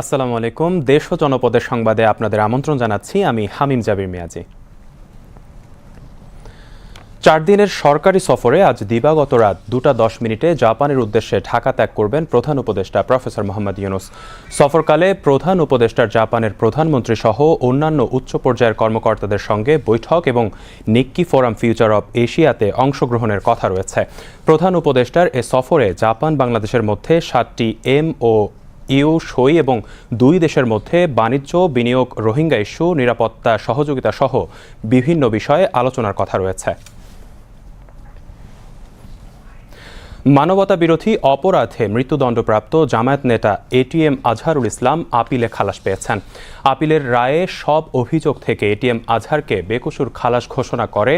আসসালামু আলাইকুম। দেশ ও জনপদের সংবাদে আপনাদের আমন্ত্রণ জানাচ্ছি আমি হামিম জাবির মিয়াজি। চার দিনের সরকারি সফরে আজ দিবাগত রাত দুটা দশ মিনিটে জাপানের উদ্দেশ্যে ঢাকা ত্যাগ করবেন প্রধান উপদেষ্টা প্রফেসর মোহাম্মদ ইউনুস। সফরকালে প্রধান উপদেষ্টার জাপানের প্রধানমন্ত্রী সহ অন্যান্য উচ্চ পর্যায়ের কর্মকর্তাদের সঙ্গে বৈঠক এবং নিক্কি ফোরাম ফিউচার অব এশিয়াতে অংশগ্রহণের কথা রয়েছে। প্রধান উপদেষ্টার এ সফরে জাপান বাংলাদেশের মধ্যে সাতটি এম ও ইউ সই এবং দুই দেশের মধ্যে বাণিজ্য, বিনিয়োগ, রোহিঙ্গা ইস্যু, নিরাপত্তা, সহযোগিতা সহ বিভিন্ন বিষয়ে আলোচনার কথা রয়েছে। মানবতা বিরোধী অপরাধে মৃত্যুদণ্ডপ্রাপ্ত জামায়াত নেতা এটিএম আজহারুল ইসলাম আপিলে খালাস পেয়েছেন। আপিলের রায়ে সব অভিযোগ থেকে এটিএম আজহারকে বেকসুর খালাস ঘোষণা করে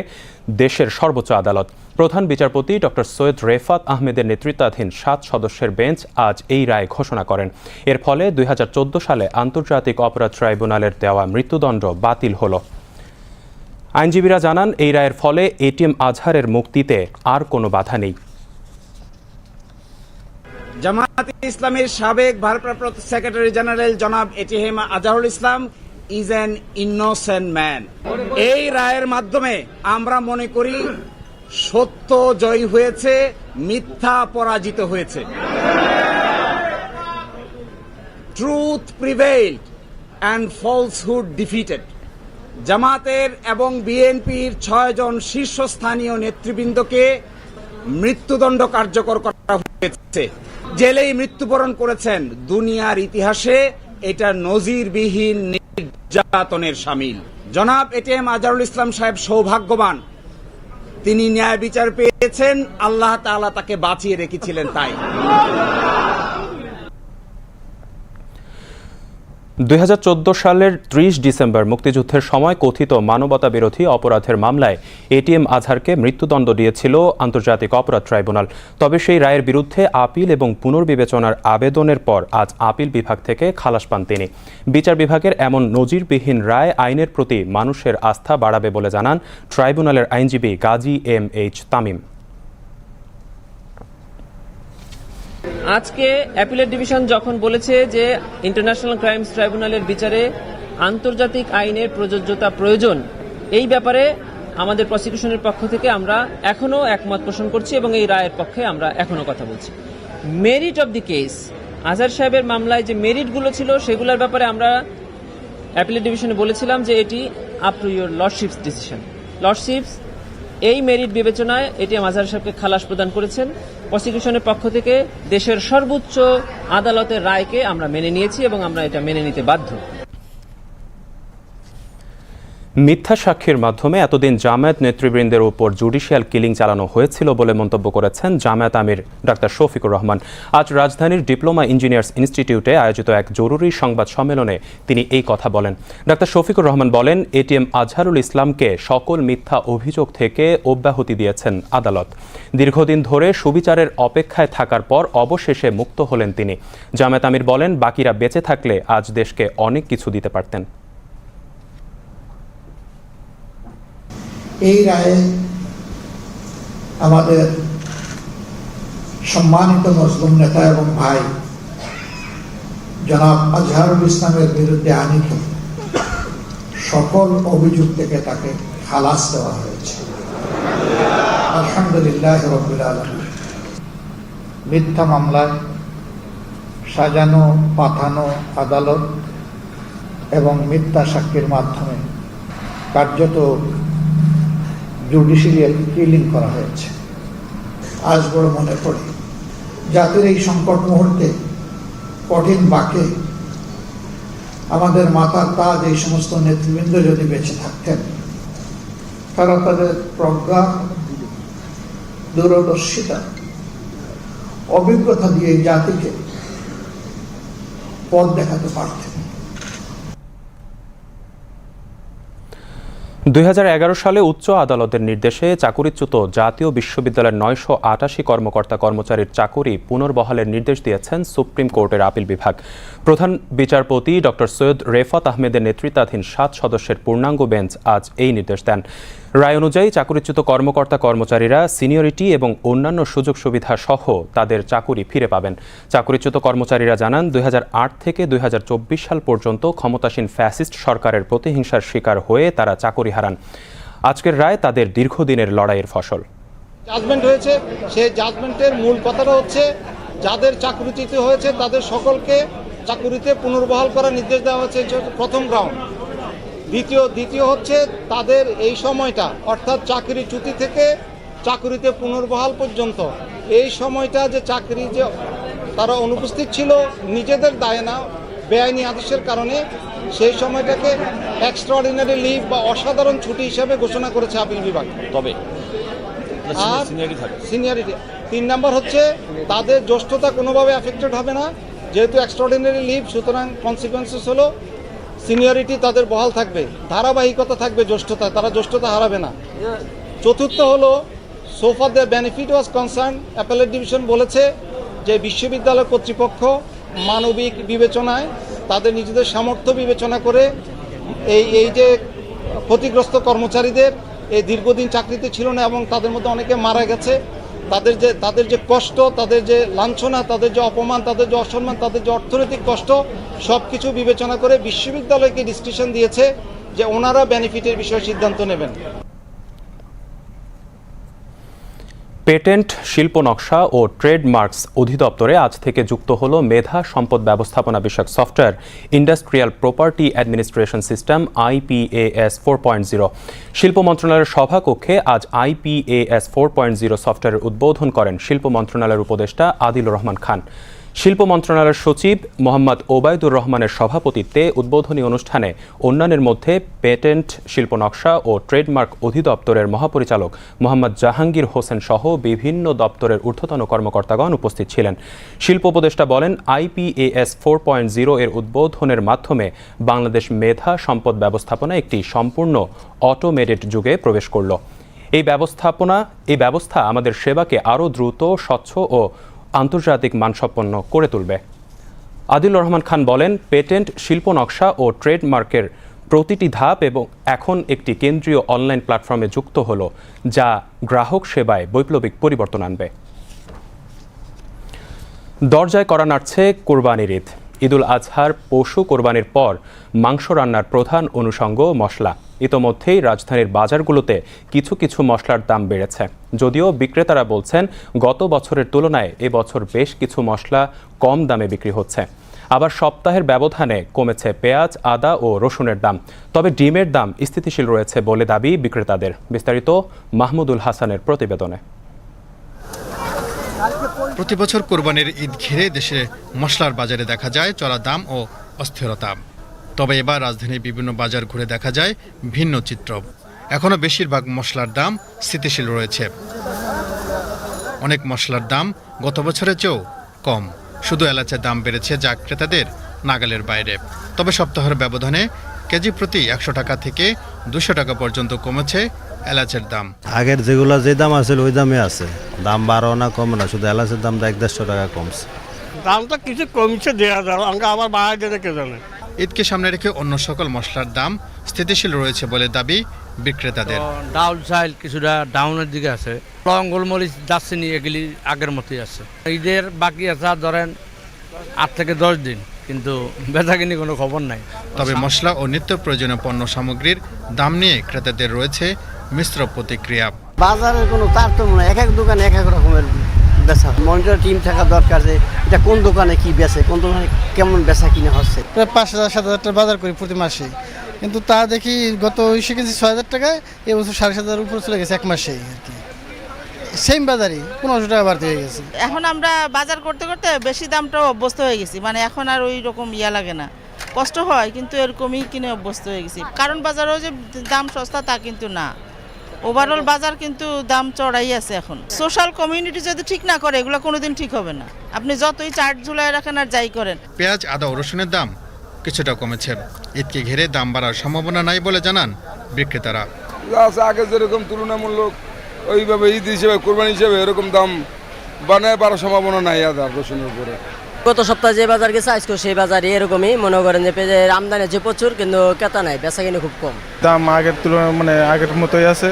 দেশের সর্বোচ্চ আদালত। প্রধান বিচারপতি ডক্টর সৈয়দ রেফাত আহমেদের নেতৃত্বাধীন সাত সদস্যের বেঞ্চ আজ এই রায় ঘোষণা করেন। এর ফলে দুই হাজার চোদ্দ সালে আন্তর্জাতিক অপরাধ ট্রাইব্যুনালের দেওয়া মৃত্যুদণ্ড বাতিল হলো। আইনজীবীরা জানান, এই রায়ের ফলে এটিএম আজহারের মুক্তিতে আর কোনো বাধা নেই। জামায়াতে ইসলামের সাবেক ভারপ্রাপ্ত সেক্রেটারি জেনারেল জনাব ATM Azharul Islam is an innocent man. এই রায়ের মাধ্যমে আমরা মনে করি সত্য জয়ী হয়েছে, মিথ্যা পরাজিত হয়েছে। Truth prevailed and falsehood defeated জামাতের এবং বিএনপির ছয়জন শীর্ষস্থানীয় নেতৃবৃন্দকে মৃত্যুদণ্ড কার্যকর করা হয়েছে। জেলেই মৃত্যুবরণ করেছেন, দুনিয়ার ইতিহাসে এটা নজিরবিহীন নির্যাতনের সামিল। জনাব এটিএম আজহারুল ইসলাম সাহেব সৌভাগ্যবান তিনি ন্যায় বিচার পেয়েছেন আল্লাহ তাকে বাঁচিয়ে রেখেছিলেন তাই। দুই হাজার চোদ্দ সালের ত্রিশ ডিসেম্বর মুক্তিযুদ্ধের সময় কথিত মানবতা বিরোধী অপরাধের মামলায় এটিএম আজহারকে মৃত্যুদণ্ড দিয়েছিল আন্তর্জাতিক অপরাধ ট্রাইব্যুনাল। তবে সেই রায়ের বিরুদ্ধে আপিল এবং পুনর্বিবেচনার আবেদনের পর আজ আপিল বিভাগ থেকে খালাস পান তিনি। বিচার বিভাগের এমন নজিরবিহীন রায় আইনের প্রতি মানুষের আস্থা বাড়াবে বলে জানান ট্রাইব্যুনালের আইনজীবী গাজী এম এইচ তামিম। আজকে অ্যাপিলেট ডিভিশন যখন বলেছে যে ইন্টারন্যাশনাল ক্রাইমস ট্রাইব্যুনালের বিচারে আন্তর্জাতিক আইনের প্রযোজ্যতা প্রয়োজন, এই ব্যাপারে আমাদের প্রসিকিউশনের পক্ষ থেকে আমরা এখনও একমত পোষণ করছি এবং এই রায়ের পক্ষে আমরা এখনও কথা বলছি। Merit of the case Azhar সাহেবের মামলায় যে মেরিটগুলো ছিল সেগুলোর ব্যাপারে আমরা অ্যাপিলেট ডিভিশনে বলেছিলাম যে এটি up to your lordships decision lordships এই মেরিট বিবেচনায় এটি আজহার সাহেবকে খালাস প্রদান করেছেন। প্রসিকিউশনের পক্ষ থেকে দেশের সর্বোচ্চ আদালতের রায়কে আমরা মেনে নিয়েছি এবং আমরা এটা মেনে নিতে বাধ্য। মিথ্যা সাক্ষীর মাধ্যমে এতদিন জামায়াত নেতৃবৃন্দের উপর জুডিশিয়াল কিলিং চালানো হয়েছিল বলে মন্তব্য করেছেন জামায়াত আমির ডাক্তার শফিকুর রহমান। আজ রাজধানীর ডিপ্লোমা ইঞ্জিনিয়ার্স ইনস্টিটিউটে আয়োজিত এক জরুরি সংবাদ সম্মেলনে তিনি এই কথা বলেন। ডাক্তার শফিকুর রহমান বলেন এটিএম আজহারুল ইসলামকে সকল মিথ্যা অভিযোগ থেকে অব্যাহতি দিয়েছেন আদালত। দীর্ঘদিন ধরে সুবিচারের অপেক্ষায় থাকার পর অবশেষে মুক্ত হলেন তিনি। জামায়াত আমির বলেন, বাকিরা বেঁচে থাকলে আজ দেশকে অনেক কিছু দিতে পারতেন। এই রায়ে আমাদের সম্মানিত মুসলিম নেতা এবং ভাই জনাব আজহারুল ইসলামের বিরুদ্ধে আনিত সকল অভিযোগ থেকে তাকে খালাস দেওয়া হয়েছে। আলহামদুলিল্লাহ মিথ্যা মামলায় সাজানো, পাঠানো আদালত এবং মিথ্যা সাক্ষীর মাধ্যমে কার্যত জুডিশিয়াল কিলিং করা হয়েছে। আজ বড় মনে পড়ে জাতির এই সংকট মুহূর্তে কঠিন বাকে আমাদের মাথার তাজ এই সমস্ত নেতৃবৃন্দ যদি বেঁচে থাকতেন, তারা তাদের প্রজ্ঞা, দূরদর্শিতা, অভিজ্ঞতা দিয়ে জাতিকে পথ দেখাতে পারতেন। দুই হাজার এগারো সালে উচ্চ আদালতের নির্দেশে চাকুরিচ্যুত জাতীয় বিশ্ববিদ্যালয়ের নয়শো আটাশি কর্মকর্তা কর্মচারীর চাকুরি পুনর্বহালের নির্দেশ দিয়েছেন সুপ্রিম কোর্টের আপিল বিভাগ। প্রধান বিচারপতি ডক্টর সৈয়দ রেফাত আহমেদের নেতৃত্বাধীন সাত সদস্যের পূর্ণাঙ্গ বেঞ্চ আজ এই নির্দেশ দেন। রায় অনুযায়ী চাকরিচ্যুত কর্মকর্তা কর্মচারীরা সিনিয়রিটি এবং অন্যান্য সুযোগ সুবিধা সহ তাদের চাকুরি ফিরে পাবেন। চাকরিচ্যুত কর্মচারীরা জানান, দুই হাজার আট থেকে দুই হাজার চব্বিশ সাল পর্যন্ত ক্ষমতাসীন ফ্যাসিস্ট সরকারের প্রতিহিংসার শিকার হয়ে তারা চাকুরি হারান। আজকের রায় তাদের দীর্ঘদিনের লড়াইয়ের ফসল। জাজমেন্ট হয়েছে। সেই জাজমেন্টের মূল কথাটা হচ্ছে, যাদের চাকরিচ্যুত হয়েছে তাদের সকলকে চাকুরিতে পুনর্বহাল করার নির্দেশ দেওয়া হয়েছে। প্রথম গ্রাউন্ড দ্বিতীয় দ্বিতীয় হচ্ছে তাদের এই সময়টা অর্থাৎ চাকরিচ্যুতি থেকে চাকরিতে পুনর্বহাল পর্যন্ত। এই সময়টা যে চাকরি যে তারা অনুপস্থিত ছিল নিজেদের দায় না বেআইনি আদেশের কারণে সেই সময়টাকে এক্সট্রাঅর্ডিনারি লিভ বা অসাধারণ ছুটি হিসাবে ঘোষণা করেছে আপিল বিভাগ। তবে আর সিনিয়রিটি তিন নম্বর হচ্ছে তাদের জ্যেষ্ঠতা কোনোভাবে অ্যাফেক্টেড হবে না যেহেতু এক্সট্রাঅর্ডিনারি লিভ সুতরাং কনসিকুয়েন্সেস হলো সিনিয়রিটি তাদের বহাল থাকবে, ধারাবাহিকতা থাকবে জ্যেষ্ঠতা, তারা জ্যেষ্ঠতা হারাবে না। চতুর্থ হলো so far the benefit was concern appellate division বলেছে যে বিশ্ববিদ্যালয় কর্তৃপক্ষ মানবিক বিবেচনায় তাদের নিজেদের সামর্থ্য বিবেচনা করে এই এই যে ক্ষতিগ্রস্ত কর্মচারীদের, এই দীর্ঘদিন চাকরিতে ছিল না এবং তাদের মধ্যে অনেকে মারা গেছে। তাদের যে তাদের যে কষ্ট, তাদের যে লাঞ্ছনা, তাদের যে অপমান, তাদের যে অসম্মান, তাদের যে অর্থনৈতিক কষ্ট সব কিছু বিবেচনা করে বিশ্ববিদ্যালয়কে ডিসক্রিপশন দিয়েছে যে ওনারা বেনিফিটের বিষয়ে সিদ্ধান্ত নেবেন। পেটেন্ট, শিল্প নকশা ও ট্রেডমার্কস অধিদপ্তরে আজ থেকে যুক্ত হল মেধা সম্পদ ব্যবস্থাপনা বিষয়ক software industrial property administration system, IPAS four point zero. শিল্প মন্ত্রণালয়ের সভাকক্ষে আজ আইপিএএস ফোর পয়েন্ট জিরো সফটওয়্যারের উদ্বোধন করেন শিল্প মন্ত্রণালয়ের উপদেষ্টা আদিল রহমান খান। শিল্প মন্ত্রণালয়ের সচিব মোহাম্মদ ওবায়দুর রহমানের সভাপতিত্বে উদ্বোধনী অনুষ্ঠানে অন্যান্যের মধ্যে পেটেন্ট, শিল্প নকশা ও ট্রেডমার্ক অধিদপ্তরের মহাপরিচালক মোহাম্মদ জাহাঙ্গীর হোসেন সহ বিভিন্ন দপ্তরের ঊর্ধ্বতন কর্মকর্তাগণ উপস্থিত ছিলেন। শিল্প উপদেষ্টা বলেন, আইপিএএস ফোর পয়েন্ট জিরো এর উদ্বোধনের মাধ্যমে বাংলাদেশ মেধা সম্পদ ব্যবস্থাপনা একটি সম্পূর্ণ অটোমেটেড যুগে প্রবেশ করল। এই ব্যবস্থাপনা, এই ব্যবস্থা আমাদের সেবাকে আরও দ্রুত, স্বচ্ছ ও আন্তর্জাতিক মানসম্পন্ন করে তুলবে। আদিল রহমান খান বলেন, পেটেন্ট, শিল্প নকশা ও ট্রেডমার্কের প্রতিটি ধাপ এবং এখন একটি কেন্দ্রীয় অনলাইন প্ল্যাটফর্মে যুক্ত হলো, যা গ্রাহক সেবায় বৈপ্লবিক পরিবর্তন আনবে। দরজায় করা নাড়ছে কোরবানির ঈদ। ঈদুল আজহার পশু কোরবানির পর মাংস রান্নার প্রধান অনুষঙ্গ মশলা। ইতোমধ্যেই রাজধানীর বাজারগুলোতে কিছু কিছু মশলার দাম বেড়েছে। যদিও বিক্রেতারা বলছেন, গত বছরের তুলনায় এবছর বেশ কিছু মশলা কম দামে বিক্রি হচ্ছে। আবার সপ্তাহের ব্যবধানে কমেছে পেঁয়াজ, আদা ও রসুনের দাম। তবে ডিমের দাম স্থিতিশীল রয়েছে বলে দাবি বিক্রেতাদের। বিস্তারিত মাহমুদুল হাসানের প্রতিবেদনে। প্রতি বছর কোরবানির ঈদ ঘিরে দেশে মশলার বাজারে দেখা যায় চড়া দাম ও অস্থিরতা। তবে এবার রাজধানীর বিভিন্ন বাজার ঘুরে দেখা যায় ভিন্ন চিত্র। এখনও বেশিরভাগ মশলার দাম স্থিতিশীল রয়েছে। অনেক মশলার দাম গত বছরের চেয়েও কম। শুধু এলাচের দাম বেড়েছে যা ক্রেতাদের নাগালের বাইরে। তবে সপ্তাহের ব্যবধানে কেজি প্রতি একশো টাকা থেকে দুশো টাকা পর্যন্ত কমেছে এলাচের দাম। আগের যেগুলো যে দাম আছে ওই দামে আছে। দাম বাড়ো না কম না শুধু এলাচের দামটা এক দেড়শো টাকা কমছে। দামটা কিছু কমছে দেওয়া যাবে আমাকে আবার বাড়াই দেবে কে জানে। ঈদকে সামনে রেখে অন্য সকল মশলার দাম স্থিতিশীল রয়েছে বলে দাবি বিক্রেতাদের। ডাউল চাইল কিছুটা ডাউনের দিকে আছে। লং গোলমরিচ দারচিনি এগুলি আগের মতোই আছে। ঈদের বাকি আছে ধরেন আট থেকে দশ দিন কিন্তু বেচাকিনি কোনো খবর নাই। তবে মশলা ও নিত্য প্রয়োজনীয় পণ্য সামগ্রীর দাম নিয়ে ক্রেতাদের রয়েছে মিশ্র প্রতিক্রিয়া। বাজারের কোনো তারতম্য নাই এক এক দোকানে এক এক রকমের। বেচা। মনিটর টিম থাকা দরকার যে এটা কোন দোকানে কি বেচে কোন দোকানে কেমন বেচা কিনা হচ্ছে। প্রায় পাঁচ হাজার সাত হাজার টাকা বাজার করি প্রতি মাসে। কিন্তু তা দেখি গত ইসে কেজি ছয় হাজার টাকায় এবছর সাড়ে সাত হাজার উপরে চলে গেছে এক মাসেই আর কি। সেম বাজারই পনেরোশো টাকা বাড়তে হয়ে গেছে। এখন আমরা বাজার করতে করতে বেশি দামটাও অভ্যস্ত হয়ে গেছি। মানে এখন আর ওই রকম ইয়া লাগে না। কষ্ট হয় কিন্তু এরকমই কিনে অভ্যস্ত হয়ে গেছি। কারণ বাজারেও যে দাম সস্তা তা কিন্তু না। ওভারঅল বাজার কিন্তু দাম চড়াই আছে এখন। সোশ্যাল কমিউনিটি যদি ঠিক না করে এগুলো কোনোদিন ঠিক হবে না। আপনি যতই চার্ট ঝুলাই রাখেন আর যাই করেন। পেঁয়াজ আদা ও রসুনের দাম কিছুটা কমেছে। ঈদকে ঘিরে দাম বাড়ার সম্ভাবনা নাই বলে জানান বিক্রেতারা। আছে আগে যেরকম তুলনামূলক ওইভাবে ঈদ হিসেবে কোরবানি হিসেবে এরকম দাম বানায় বাড়ার সম্ভাবনা নাই আদা রসুনের উপরে। গত সপ্তাহে যে বাজার গেছে আজকে সেই বাজারে এরকমই। মনে করেন যে পেঁয়াজের আমদানি যে প্রচুর কিন্তু কেতা নাই বেচা কিনে খুব কম। দাম আগের তুলনায় মানে আগের মতোই আছে।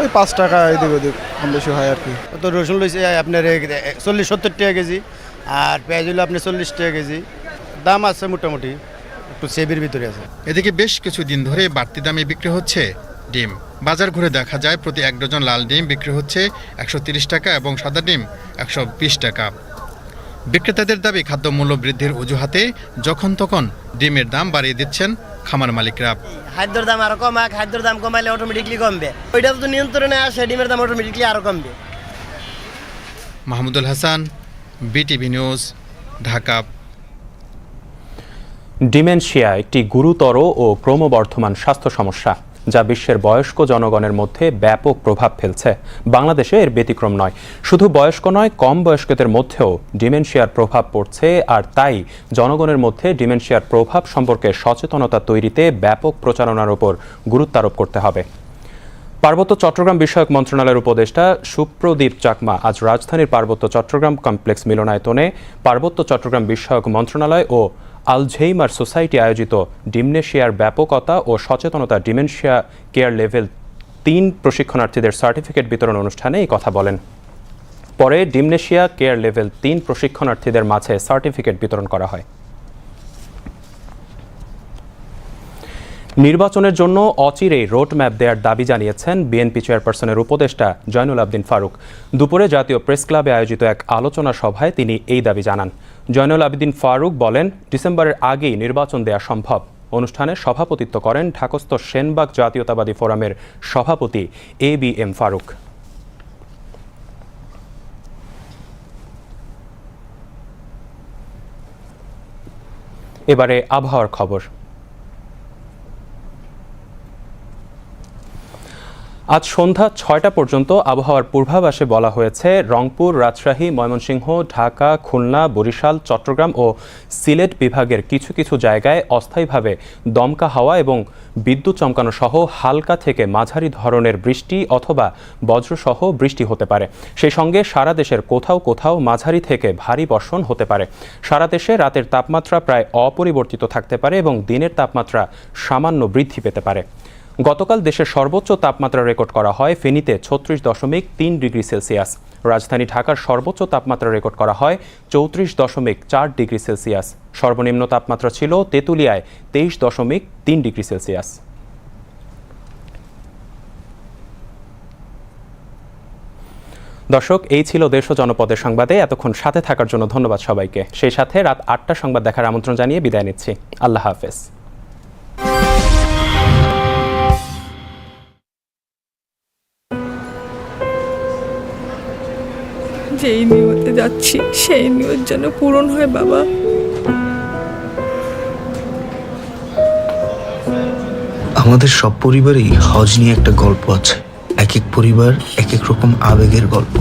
ওই পাঁচ টাকা এদিক ওদিক কম বেশি হয় আর কি। তো রসুন লইছে আপনার চল্লিশ সত্তর টাকা কেজি আর পেঁয়াজ হলো আপনার চল্লিশ টাকা কেজি। দাম আছে মোটামুটি একটু সেবির ভিতরে আছে। এদিকে বেশ কিছু দিন ধরে বাড়তি দামে বিক্রি হচ্ছে ডিম। বাজার ঘুরে দেখা যায় প্রতি এক ডজন লাল ডিম বিক্রি হচ্ছে একশো তিরিশ টাকা এবং সাদা ডিম একশো বিশ টাকা। বিক্রেতাদের দাবি খাদ্যমূল্য বৃদ্ধির অজুহাতে যখন তখন ডিমের দাম বাড়িয়ে দিচ্ছেন খামার মালিকরা। খাদ্যর দাম আরও কমা খাদ্যর দাম কমাইলে অটোমেটিকলি কমবে। ওইটা তো নিয়ন্ত্রণে আসে ডিমের দাম অটোমেটিকলি আরও কমবে। Mahmudul Hasan BTV news Dhaka. Dementia একটি গুরুতর ও ক্রমবর্ধমান স্বাস্থ্য সমস্যা। যা বিশ্বের বয়স্ক জনগণের মধ্যে ব্যাপক প্রভাব ফেলছে। বাংলাদেশে এর ব্যতিক্রম নয়। শুধু বয়স্ক নয়, কম বয়স্কদের মধ্যেও ডিমেনশিয়ার প্রভাব পড়ছে আর তাই জনগণের মধ্যে ডিমেনশিয়ার প্রভাব সম্পর্কে সচেতনতা তৈরিতে ব্যাপক প্রচারণার উপর গুরুত্ব আরোপ করতে হবে। পার্বত্য চট্টগ্রাম বিষয়ক মন্ত্রণালয়ের উপদেষ্টা সুপ্রদীপ চাকমা আজ রাজধানীর পার্বত্য চট্টগ্রাম কমপ্লেক্স মিলনায়তনে পার্বত্য চট্টগ্রাম বিষয়ক মন্ত্রণালয় ও আলঝেইমার সোসাইটি আয়োজিত ডিমনেশিয়ার ব্যাপকতা ও সচেতনতা ডিমেনশিয়া কেয়ার লেভেল তিন প্রশিক্ষণার্থীদের সার্টিফিকেট বিতরণ অনুষ্ঠানে এই কথা বলেন। পরে ডিমনেশিয়া কেয়ার লেভেল তিন প্রশিক্ষণার্থীদের মাঝে সার্টিফিকেট বিতরণ করা হয়। নির্বাচনের জন্য অচিরেই রোডম্যাপ দেওয়ার দাবি জানিয়েছেন বিএনপি চেয়ারপারসনের উপদেষ্টা জয়নুল আবদিন ফারুক। দুপুরে জাতীয় প্রেস ক্লাবে আয়োজিত এক আলোচনা সভায় তিনি এই দাবি জানান। জয়নুল আবদিন ফারুক বলেন, ডিসেম্বরের আগেই নির্বাচন দেওয়া সম্ভব। অনুষ্ঠানে সভাপতিত্ব করেন ঢাকস্থ সেনবাগ জাতীয়তাবাদী ফোরামের সভাপতি এ বি এম ফারুক। এবারে আবহাওয়ার খবর। আজ সন্ধ্যা ছয়টা পর্যন্ত আবহাওয়ার পূর্বাভাসে বলা হয়েছে, রংপুর, রাজশাহী, ময়মনসিংহ, ঢাকা, খুলনা, বরিশাল, চট্টগ্রাম ও সিলেট বিভাগের কিছু কিছু জায়গায় অস্থায়ীভাবে দমকা হাওয়া এবং বিদ্যুৎ চমকানো সহ হালকা থেকে মাঝারি ধরনের বৃষ্টি অথবা বজ্রসহ বৃষ্টি হতে পারে। সেই সঙ্গে সারা দেশের কোথাও কোথাও মাঝারি থেকে ভারী বর্ষণ হতে পারে। সারা দেশে রাতের তাপমাত্রা প্রায় অপরিবর্তিত থাকতে পারে এবং দিনের তাপমাত্রা সামান্য বৃদ্ধি পেতে পারে। গতকাল দেশের সর্বোচ্চ তাপমাত্রা রেকর্ড করা হয় ফেনীতে ছত্রিশ দশমিক তিন ডিগ্রি সেলসিয়াস। রাজধানী ঢাকার সর্বোচ্চ তাপমাত্রা রেকর্ড করা হয় চৌত্রিশ দশমিক চার ডিগ্রি সেলসিয়াস। সর্বনিম্ন তাপমাত্রা ছিল তেঁতুলিয়ায় তেইশ দশমিক তিন ডিগ্রি সেলসিয়াস। দর্শক, এই ছিল দেশ ও জনপদের সংবাদে। এতক্ষণ সাথে থাকার জন্য ধন্যবাদ সবাইকে। সেই সাথে রাত আটটা সংবাদ দেখার আমন্ত্রণ জানিয়ে বিদায় নিচ্ছি। আল্লাহ হাফেজ। যেই নিয়তে যাচ্ছি, সেই নিয়ত যেন পূরণ হয়, বাবা। আমাদের সব পরিবারেই হজ নিয়ে একটা গল্প আছে। এক এক পরিবার, এক এক রকম আবেগের গল্প।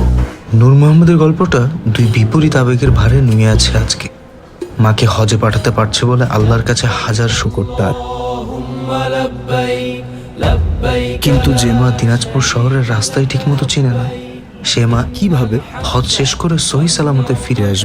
নূর মোহাম্মদের গল্পটা দুই বিপরীত আবেগের ভারে নুয়ে আছে আজকে। মাকে হজে পাঠাতে পারছে বলে আল্লাহর কাছে হাজার শুকর তার। কিন্তু যে মা দিনাজপুর শহরের রাস্তায় ঠিকমতো চিনে না সে মা কীভাবে হজ শেষ করে সহি সালামতে ফিরে আসবে?